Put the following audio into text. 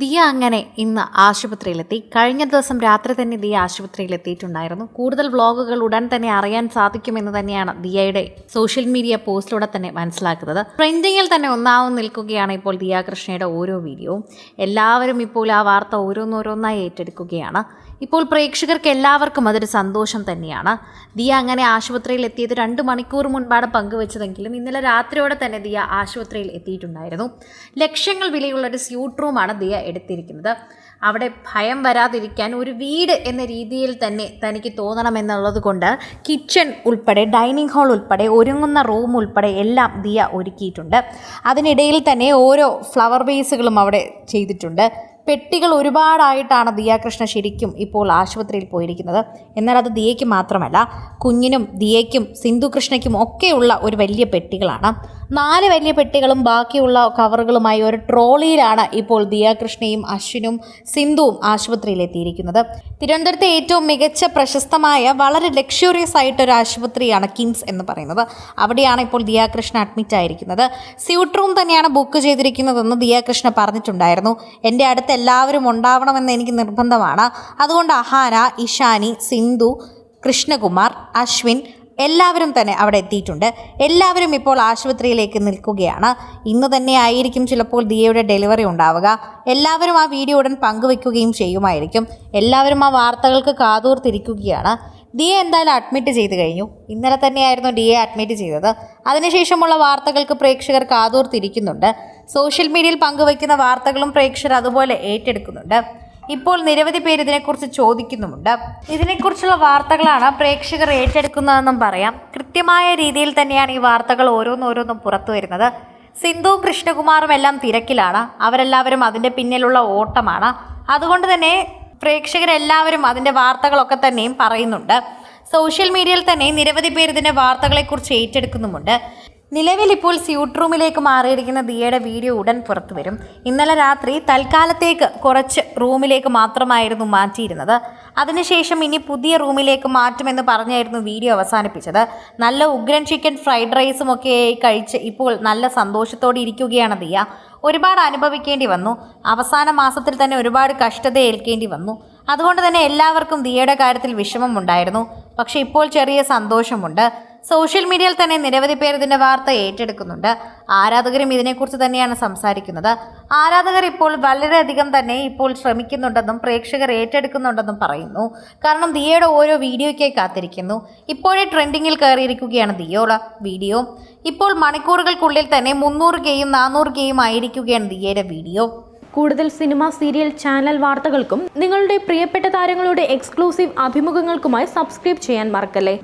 ദിയ അങ്ങനെ ഇന്ന് ആശുപത്രിയിലെത്തി. കഴിഞ്ഞ ദിവസം രാത്രി തന്നെ ദിയ ആശുപത്രിയിലെത്തിയിട്ടുണ്ടായിരുന്നു. കൂടുതൽ വ്ളോഗുകൾ ഉടൻ തന്നെ അറിയാൻ സാധിക്കുമെന്ന് തന്നെയാണ് ദിയയുടെ സോഷ്യൽ മീഡിയ പോസ്റ്റിലൂടെ തന്നെ മനസ്സിലാക്കുന്നത്. ട്രെൻഡിങ്ങിൽ തന്നെ ഒന്നാവും നിൽക്കുകയാണ് ഇപ്പോൾ ദിയ കൃഷ്ണയുടെ ഓരോ വീഡിയോവും. എല്ലാവരും ഇപ്പോൾ ആ വാർത്ത ഓരോന്നോരോന്നായി ഏറ്റെടുക്കുകയാണ്. ഇപ്പോൾ പ്രേക്ഷകർക്ക് എല്ലാവർക്കും അതൊരു സന്തോഷം തന്നെയാണ്. ദിയ അങ്ങനെ ആശുപത്രിയിൽ എത്തിയത് രണ്ട് മണിക്കൂർ മുൻപാണ് പങ്കുവച്ചതെങ്കിലും ഇന്നലെ രാത്രിയോടെ തന്നെ ദിയ ആശുപത്രിയിൽ എത്തിയിട്ടുണ്ടായിരുന്നു. ലക്ഷങ്ങൾ വിലയുള്ള ഒരു സ്യൂട്ട് റൂമാണ് ദിയ എടുത്തിരിക്കുന്നത്. അവിടെ ഭയം വരാതിരിക്കാൻ ഒരു വീട് എന്ന രീതിയിൽ തന്നെ തനിക്ക് തോന്നണമെന്നുള്ളത് കൊണ്ട് കിച്ചൺ ഉൾപ്പെടെ ഡൈനിങ് ഹാൾ ഉൾപ്പെടെ ഒരുങ്ങുന്ന റൂം ഉൾപ്പെടെ എല്ലാം ദിയ ഒരുക്കിയിട്ടുണ്ട്. അതിനിടയിൽ തന്നെ ഓരോ ഫ്ലവർ ബേസുകളും അവിടെ ചെയ്തിട്ടുണ്ട്. പെട്ടികൾ ഒരുപാടായിട്ടാണ് ദിയാകൃഷ്ണ ശരിക്കും ഇപ്പോൾ ആശുപത്രിയിൽ പോയിരിക്കുന്നത്. എന്നാൽ അത് ദിയയ്ക്ക് മാത്രമല്ല കുഞ്ഞിനും ദിയയ്ക്കും സിന്ധു കൃഷ്ണയ്ക്കും ഒക്കെയുള്ള ഒരു വലിയ പെട്ടികളാണ്. നാല് വലിയ പെട്ടികളും ബാക്കിയുള്ള കവറുകളുമായി ഒരു ട്രോളിയിലാണ് ഇപ്പോൾ ദിയാകൃഷ്ണയും അശ്വിനും സിന്ധുവും ആശുപത്രിയിലെത്തിയിരിക്കുന്നത്. തിരുവനന്തപുരത്തെ ഏറ്റവും മികച്ച പ്രശസ്തമായ വളരെ ലക്ഷറിയസ് ആയിട്ടൊരു ആശുപത്രിയാണ് കിംസ് എന്ന് പറയുന്നത്. അവിടെയാണ് ഇപ്പോൾ ദിയാകൃഷ്ണ അഡ്മിറ്റ് ആയിരിക്കുന്നത്. സ്യൂട്ട് റൂം തന്നെയാണ് ബുക്ക് ചെയ്തിരിക്കുന്നതെന്ന് ദിയാകൃഷ്ണ പറഞ്ഞിട്ടുണ്ടായിരുന്നു. എന്റെ അടുത്ത് എല്ലാവരും ഉണ്ടാവണമെന്ന് എനിക്ക് നിർബന്ധമാണ്. അതുകൊണ്ട് അഹാന ഇഷാനി സിന്ധു കൃഷ്ണകുമാർ അശ്വിൻ എല്ലാവരും തന്നെ അവിടെ എത്തിയിട്ടുണ്ട്. എല്ലാവരും ഇപ്പോൾ ആശുപത്രിയിലേക്ക് നിൽക്കുകയാണ്. ഇന്ന് തന്നെ ആയിരിക്കും ചിലപ്പോൾ ദിയയുടെ ഡെലിവറി ഉണ്ടാവുക. എല്ലാവരും ആ വീഡിയോ ഉടൻ പങ്കുവെക്കുകയും ചെയ്യുമായിരിക്കും. എല്ലാവരും ആ വാർത്തകൾക്ക് കാതോർത്തിരിക്കുകയാണ്. ദിയെ എന്തായാലും അഡ്മിറ്റ് ചെയ്ത് കഴിഞ്ഞു. ഇന്നലെ തന്നെയായിരുന്നു ഡിയെ അഡ്മിറ്റ് ചെയ്തത്. അതിനുശേഷമുള്ള വാർത്തകൾക്ക് പ്രേക്ഷകർ കാതോർത്തിരിക്കുന്നുണ്ട്. സോഷ്യൽ മീഡിയയിൽ പങ്കുവയ്ക്കുന്ന വാർത്തകളും പ്രേക്ഷകർ അതുപോലെ ഏറ്റെടുക്കുന്നുണ്ട്. ഇപ്പോൾ നിരവധി പേര് ഇതിനെക്കുറിച്ച് ചോദിക്കുന്നുമുണ്ട്. ഇതിനെക്കുറിച്ചുള്ള വാർത്തകളാണ് പ്രേക്ഷകർ ഏറ്റെടുക്കുന്നതെന്നും പറയാം. കൃത്യമായ രീതിയിൽ തന്നെയാണ് ഈ വാർത്തകൾ ഓരോന്നോരോന്നും പുറത്തു വരുന്നത്. സിന്ധുവും കൃഷ്ണകുമാറും എല്ലാം തിരക്കിലാണ്. അവരെല്ലാവരും അതിന്റെ പിന്നിലുള്ള ഓട്ടമാണ്. അതുകൊണ്ട് തന്നെ പ്രേക്ഷകരെല്ലാവരും അതിന്റെ വാർത്തകളൊക്കെ തന്നെയും പറയുന്നുണ്ട്. സോഷ്യൽ മീഡിയയിൽ തന്നെ നിരവധി പേർ ഇതിന്റെ വാർത്തകളെക്കുറിച്ച് ഏറ്റെടുക്കുന്നുമുണ്ട്. നിലവിൽ ഇപ്പോൾ സ്യൂട്ട് റൂമിലേക്ക് മാറിയിരിക്കുന്ന ദിയയുടെ വീഡിയോ ഉടൻ പുറത്തു വരും. ഇന്നലെ രാത്രി തൽക്കാലത്തേക്ക് കുറച്ച് റൂമിലേക്ക് മാത്രമായിരുന്നു മാറ്റിയിരുന്നത്. അതിനുശേഷം ഇനി പുതിയ റൂമിലേക്ക് മാറ്റുമെന്ന് പറഞ്ഞായിരുന്നു വീഡിയോ അവസാനിപ്പിച്ചത്. നല്ല ഉഗ്രൻ ചിക്കൻ ഫ്രൈഡ് റൈസും ഒക്കെ കഴിച്ച് ഇപ്പോൾ നല്ല സന്തോഷത്തോടെ ഇരിക്കുകയാണ് ദിയ. ഒരുപാട് അനുഭവിക്കേണ്ടി വന്നു. അവസാന മാസത്തിൽ തന്നെ ഒരുപാട് കഷ്ടത ഏൽക്കേണ്ടി വന്നു. അതുകൊണ്ട് തന്നെ എല്ലാവർക്കും ദിയയുടെ കാര്യത്തിൽ വിഷമമുണ്ടായിരുന്നു പക്ഷേ ഇപ്പോൾ ചെറിയ സന്തോഷമുണ്ട്. സോഷ്യൽ മീഡിയയിൽ തന്നെ നിരവധി പേർ ഇതിന്റെ വാർത്ത ഏറ്റെടുക്കുന്നുണ്ട്. ആരാധകരും ഇതിനെക്കുറിച്ച് തന്നെയാണ് സംസാരിക്കുന്നത്. ആരാധകർ ഇപ്പോൾ വളരെയധികം തന്നെ ഇപ്പോൾ ശ്രമിക്കുന്നുണ്ടെന്നും പ്രേക്ഷകർ ഏറ്റെടുക്കുന്നുണ്ടെന്നും പറയുന്നു. കാരണം ദിയയുടെ ഓരോ വീഡിയോയ്ക്കായി കാത്തിരിക്കുന്നു. ഇപ്പോഴേ ട്രെൻഡിങ്ങിൽ കയറിയിരിക്കുകയാണ് ദിയോള വീഡിയോ. ഇപ്പോൾ മണിക്കൂറുകൾക്കുള്ളിൽ തന്നെ മുന്നൂറ് കെയും നാനൂറ് കെയും ആയിരിക്കുകയാണ് ദിയയുടെ വീഡിയോ. കൂടുതൽ സിനിമ സീരിയൽ ചാനൽ വാർത്തകൾക്കും നിങ്ങളുടെ പ്രിയപ്പെട്ട താരങ്ങളുടെ എക്സ്ക്ലൂസീവ് അഭിമുഖങ്ങൾക്കുമായി സബ്സ്ക്രൈബ് ചെയ്യാൻ മറക്കല്ലേ?